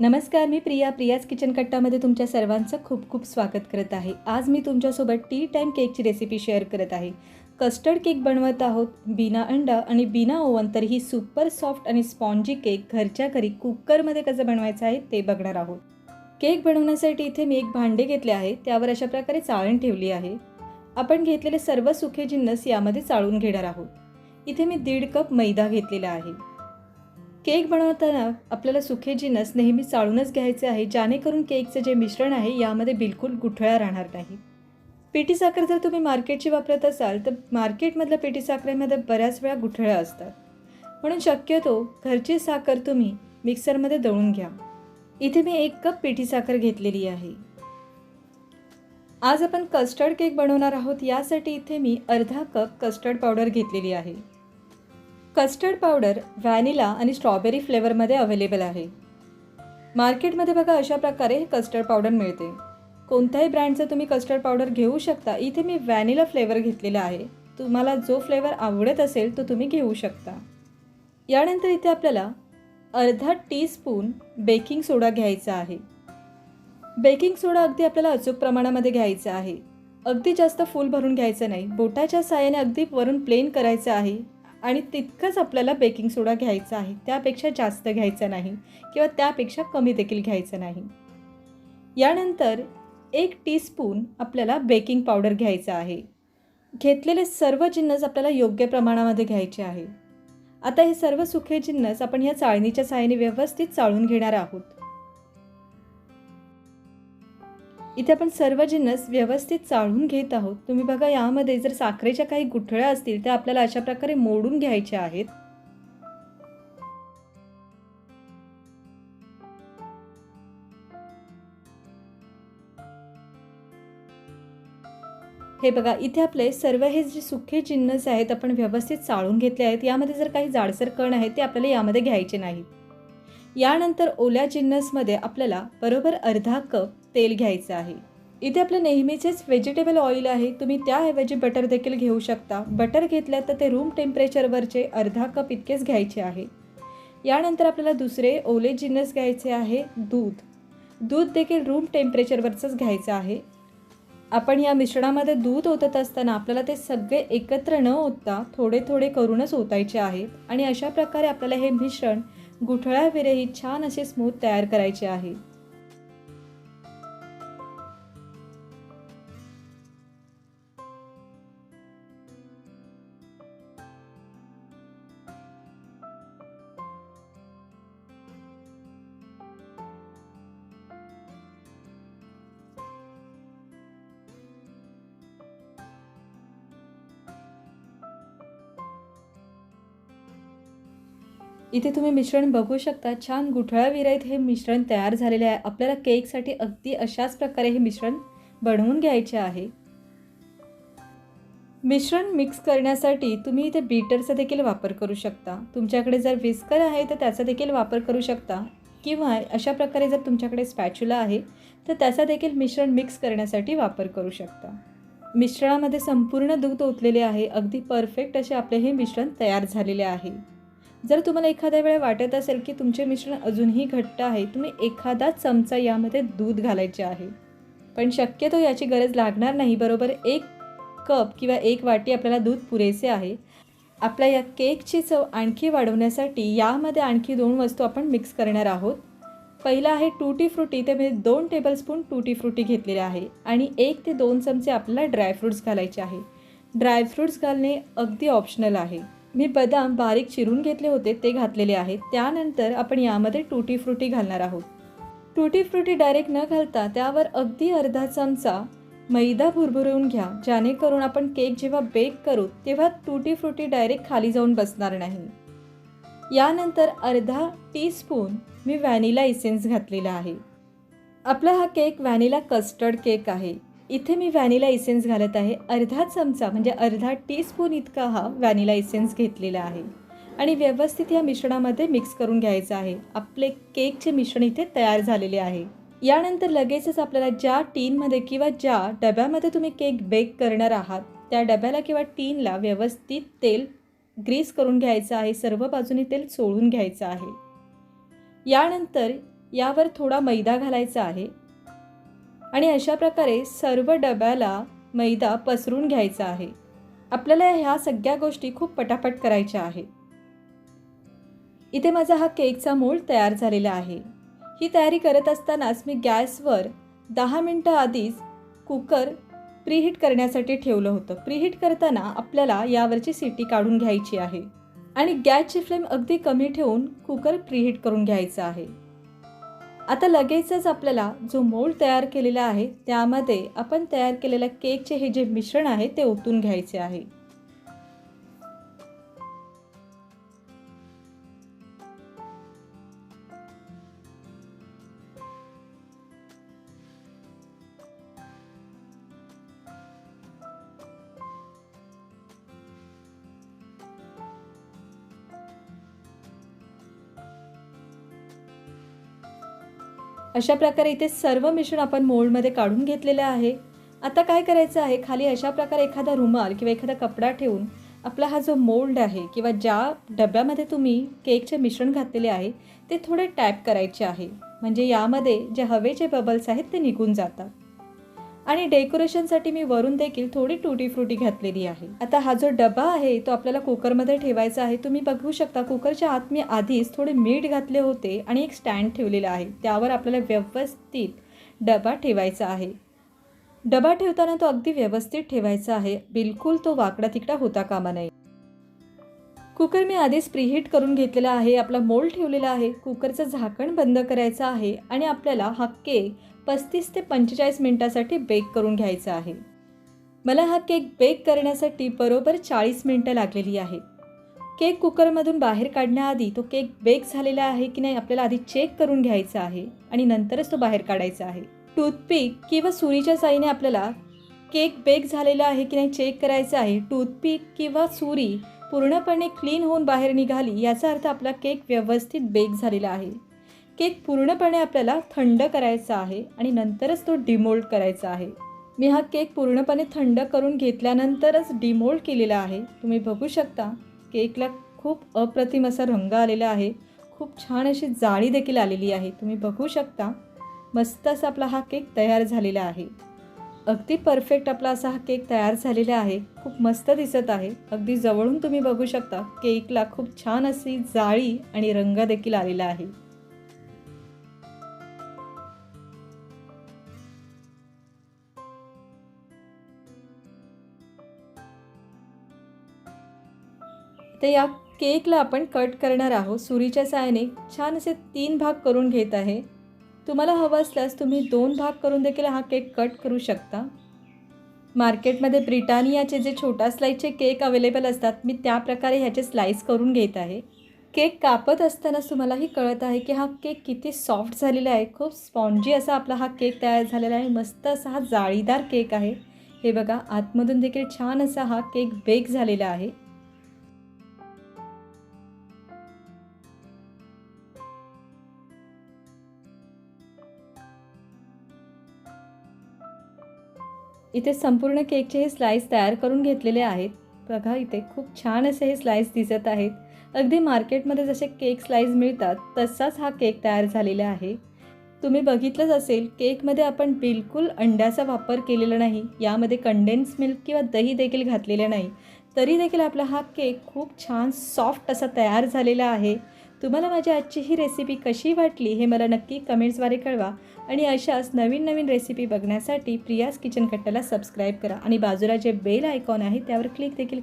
नमस्कार मी प्रिया. प्रियाज किचन कट्टामध्ये तुमच्या सर्वांचं खूप खूप स्वागत करत आहे. आज मी तुमच्यासोबत टी टाईम केकची रेसिपी शेअर करत आहे. कस्टर्ड केक बनवत आहोत बिना अंडा आणि बिना ओव्हन तर ही सुपर सॉफ्ट आणि स्पॉन्जी केक घरच्या घरी कुकरमध्ये कसं बनवायचं आहे ते बघणार आहोत. केक बनवण्यासाठी इथे मी एक भांडे घेतले आहे त्यावर अशा प्रकारे चाळण ठेवली आहे. आपण घेतलेले सर्व सुखे जिन्नस यामध्ये चाळून घेणार आहोत. इथे मी दीड कप मैदा घेतलेला आहे. केक बनवताना आपल्याला सुखे जिनस नेहमी चाळूनच घ्यायचे आहे जेणेकरून केकचं जे मिश्रण आहे यामध्ये बिलकुल गुठळ्या राहणार नाही. पेटी साखर जर तुम्ही मार्केटची वापरत असाल तर मार्केटमधल्या पेटी साखरेमध्ये बऱ्याच वेळा गुठळ्या असतात. म्हणून शक्यतो घरची साखर तुम्ही मिक्सरमध्ये दळून घ्या. इथे मी एक कप पिठी साखर घेतलेली आहे. आज आपण कस्टर्ड केक बनवणार आहोत यासाठी इथे मी अर्धा कप कस्टर्ड पावडर घेतलेली आहे. कस्टर्ड पावडर व्हॅनिला आणि स्ट्रॉबेरी फ्लेवरमध्ये अवेलेबल आहे. मार्केटमध्ये बघा अशा प्रकारे कस्टर्ड पावडर मिळते. कोणत्याही ब्रँडचं तुम्ही कस्टर्ड पावडर घेऊ शकता. इथे मी व्हॅनिला फ्लेवर घेतलेला आहे. तुम्हाला जो फ्लेवर आवडत असेल तो तुम्ही घेऊ शकता. यानंतर इथे आपल्याला अर्धा टीस्पून बेकिंग सोडा घ्यायचा आहे. बेकिंग सोडा अगदी आपल्याला अचूक प्रमाणामध्ये घ्यायचा आहे. अगदी जास्त फुल भरून घ्यायचं नाही. बोटाच्या साहाय्याने अगदी वरून प्लेन करायचं आहे. आणि तितकंच आपल्याला बेकिंग सोडा घ्यायचा आहे. त्यापेक्षा जास्त घ्यायचं नाही किंवा त्यापेक्षा कमी देखील घ्यायचं नाही. यानंतर एक टीस्पून आपल्याला बेकिंग पावडर घ्यायचं आहे. घेतलेले सर्व जिन्नस आपल्याला योग्य प्रमाणामध्ये घ्यायचे आहे. आता हे सर्व सुखे जिन्नस आपण ह्या चाळणीच्या सहाय्याने व्यवस्थित चाळून घेणार आहोत. इथे आपण सर्व जिन्नस व्यवस्थित चाळून घेत आहोत. तुम्ही बघा यामध्ये जर साखरेच्या काही गुठळ्या असतील त्या आपल्याला अशा प्रकारे मोडून घ्यायच्या आहेत. हे बघा इथे आपले सर्व हे जे सुखे जिन्नस आहेत आपण व्यवस्थित चाळून घेतले आहेत. यामध्ये जर काही जाडसर कण आहेत ते आपल्याला यामध्ये घ्यायचे नाहीत. यानंतर ओल्या जिन्नसमध्ये आपल्याला बरोबर अर्धा कप तेल घ्यायचं आहे. इथे आपलं नेहमीचेच व्हेजिटेबल ऑइल आहे. तुम्ही त्याऐवजी बटर देखील घेऊ शकता. बटर घेतलं तर ते रूम टेम्परेचरवरचे अर्धा कप इतकेच घ्यायचे आहे. यानंतर आपल्याला दुसरे ओले जिन्नस घ्यायचे आहे दूध. दूध देखील रूम टेम्परेचरवरचंच घ्यायचं आहे. आपण या मिश्रणामध्ये दूध ओतत असताना आपल्याला ते सगळे एकत्र न ओतता थोडे थोडे करूनच ओतायचे आहेत आणि अशा प्रकारे आपल्याला हे मिश्रण गुठळ्याविरही छान असे स्मूथ तयार करायचे आहे. इथे तुम्ही मिश्रण बघू शकता. छान गुठळ्या हे मिश्रण तयार झालेले आहे. आपल्याला केकसाठी अगदी अशाच प्रकारे हे मिश्रण बनवून घ्यायचे आहे. मिश्रण मिक्स करण्यासाठी तुम्ही इथे बीटरचा देखील वापर करू शकता. तुमच्याकडे जर विस्कर आहे तर त्याचा देखील वापर करू शकता. किंवा अशा प्रकारे जर तुमच्याकडे स्पॅच्युला आहे तर त्याचा देखील मिश्रण मिक्स करण्यासाठी वापर करू शकता. मिश्रणामध्ये संपूर्ण दूध ओतलेले आहे. अगदी परफेक्ट असे आपले हे मिश्रण तयार झालेले आहे. जर तुम्हाला एखाद्या वेळा वाटत असेल की तुमचे मिश्रण अजूनही घट्ट आहे तुम्ही एखादा चमचा यामध्ये दूध घालायचे आहे. पण शक्यतो याची गरज लागणार नाही बरोबर एक कप किंवा एक वाटी आपल्याला दूध पुरेसे आहे. आपल्या या केकची चव आणखी वाढवण्यासाठी यामध्ये आणखी दोन वस्तू आपण मिक्स करणार आहोत. पहिलं आहे टूटी फ्रुटी ते मी दोन टेबलस्पून टूटी फ्रुटी घेतलेले आहे आणि एक ते दोन चमचे आपल्याला ड्रायफ्रूट्स घालायचे आहे. ड्रायफ्रूट्स घालणे अगदी ऑप्शनल आहे. मी बदाम बारीक चिरून घेतले होते ते घातलेले आहेत. त्यानंतर आपण यामध्ये टुटी फ्रुटी घालणार आहोत. टुटी फ्रुटी डायरेक्ट न घालता त्यावर अगदी अर्धा चमचा मैदा भुरभुरवून घ्या जेणेकरून आपण केक जेव्हा बेक करू तेव्हा टुटी फ्रुटी डायरेक्ट खाली जाऊन बसणार नाही. यानंतर अर्धा टीस्पून मी व्हॅनिला इसेन्स घातलेला आहे. आपला हा केक व्हॅनिला कस्टर्ड केक आहे. इथे मी व्हॅनिला इसेन्स घालत आहे. अर्धा चमचा म्हणजे अर्धा टीस्पून इतका हा व्हॅनिला इसेन्स घेतलेला आहे. आणि व्यवस्थित या मिश्रणामध्ये मिक्स करून घ्यायचं आहे. आपले केकचे मिश्रण इथे तयार झालेले आहे. यानंतर लगेचच आपल्याला ज्या टीनमध्ये किंवा ज्या डब्यामध्ये तुम्ही केक बेक करणार आहात त्या डब्याला किंवा टीनला व्यवस्थित तेल ग्रीस करून घ्यायचं आहे. सर्व बाजूने तेल चोळून घ्यायचं आहे. यानंतर यावर थोडा मैदा घालायचा आहे. आणि अशा प्रकारे सर्व डब्याला मैदा पसरून घ्यायचा आहे. आपल्याला ह्या सगळ्या गोष्टी खूप पटापट करायच्या आहे इथे माझा हा केकचा मोल्ड तयार झालेला आहे. ही तयारी करत असतानाच मी गॅसवर दहा मिनटं आधीच कुकर प्रीहीट करण्यासाठी ठेवलं होतं. प्रीहीट करताना आपल्याला यावरची सिटी काढून घ्यायची आहे आणि गॅसची फ्लेम अगदी कमी ठेवून कुकर प्रीहीट करून घ्यायचा आहे. आता लगेचच आपल्याला जो मोल्ड तयार केलेला आहे त्यामध्ये आपण तयार केलेल्या केकचे हे जे मिश्रण आहे ते ओतून घ्यायचे आहे. अशा प्रकारे इथे सर्व मिश्रण आपण मोल्डमध्ये काढून घेतलेलं आहे. आता काय करायचं आहे? खाली अशा प्रकारे एखादा रुमाल किंवा एखादा कपडा ठेवून आपला हा जो मोल्ड आहे किंवा ज्या डब्यामध्ये तुम्ही केकचे मिश्रण घातलेले आहे ते थोडे टॅप करायचे आहे. म्हणजे यामध्ये जे हवेचे बबल्स आहेत ते निघून जातात. आणि डेकोरेशनसाठी मी वरून देखील थोडी टुटी फ्रुटी घातलेली आहे. आता हा जो डबा आहे तो आपल्याला कुकरमध्ये ठेवायचा आहे. तुम्ही बघू शकता कुकरच्या आत मी आधीच थोडे मीठ घातले होते आणि एक स्टँड ठेवलेला आहे. त्यावर आपल्याला व्यवस्थित डबा ठेवायचा आहे. डबा ठेवताना तो अगदी व्यवस्थित ठेवायचा आहे. बिलकुल तो वाकडा तिकडा होता कामा नये. कुकर मी आधीच प्रीहीट करून घेतलेला आहे. आपला मोल ठेवलेला आहे. कुकरचं झाकण बंद करायचं आहे आणि आपल्याला हा केक पस्तीस ते पंचेचाळीस मिनटासाठी बेक करून घ्यायचा आहे. मला हा केक बेक करण्यासाठी बरोबर चाळीस मिनटं लागलेली आहेत. केक कुकरमधून बाहेर काढण्याआधी तो केक बेक झालेला आहे की नाही आपल्याला आधी चेक करून घ्यायचा आहे आणि नंतरच तो बाहेर काढायचा आहे. टूथपिक किंवा सुरीच्या साईने आपल्याला केक बेक झालेला आहे की नाही चेक करायचं आहे. टूथपिक किंवा सुरी पूर्णपणे क्लीन होऊन बाहेर निघाली याचा अर्थ आपला केक व्यवस्थित बेक झालेला आहे. केक पूर्णपणे आपल्याला थंड करायचा आहे आणि नंतरच तो डिमोल्ड करायचा आहे. मी हा केक पूर्णपणे थंड करून घेतल्यानंतरच डिमोल्ड केलेला आहे. तुम्ही बघू शकता केकला खूप अप्रतिम असा रंग आलेला आहे. खूप छान अशी जाळी देखील आलेली आहे. तुम्ही बघू शकता मस्त असा आपला हा केक तयार झालेला आहे. अगदी परफेक्ट आपला असा हा केक तयार झालेला आहे. खूप मस्त दिसत आहे. अगदी जवळून तुम्ही बघू शकता केकला खूप छान अशी जाळी आणि रंग देखील आलेला आहे. तर या केकला आपण कट करणार आहोत. सुरीच्या साहाय्याने छान असे तीन भाग करून घेत आहे. तुम्हाला हवं असल्यास तुम्ही दोन भाग करून देखील हा केक कट करू शकता. मार्केटमध्ये ब्रिटानियाचे जे छोटा स्लाईसचे केक अवेलेबल असतात मी त्या प्रकारे ह्याचे स्लाईस करून घेत आहे. केक कापत असतानाच तुम्हालाही कळत आहे की हा केक किती सॉफ्ट झालेला आहे. खूप स्पॉन्जी असा आपला हा केक तयार झालेला आहे. मस्त असा हा जाळीदार केक आहे. हे बघा आतमधून देखील छान असा हा केक बेक झालेला आहे. इथे संपूर्ण केकचे हे स्लाईस तयार करून घेतलेले आहेत. बघा इथे खूप छान असे हे स्लाईस दिसत आहेत. अगदी मार्केटमध्ये जसे केक स्लाईस मिळतात तसाच हा केक तयार झालेला आहे. तुम्ही बघितलंच असेल केकमध्ये आपण बिलकुल अंड्याचा वापर केलेला नाही. यामध्ये कंडेन्स मिल्क किंवा दही देखील घातलेलं नाही. तरी देखील आपला हा केक खूप छान सॉफ्ट असा तयार झालेला आहे. तुम्हाला माझी आजची ही रेसिपी कशी वाटली हे मला नक्की कमेंट्सद्वारे कळवा. आणि अशाच नवीन नवीन रेसिपी बघण्यासाठी प्रियास किचन कट्टाला सबस्क्राईब करा. आणि बाजूला जे बेल आयकॉन आहे त्यावर क्लिक देखील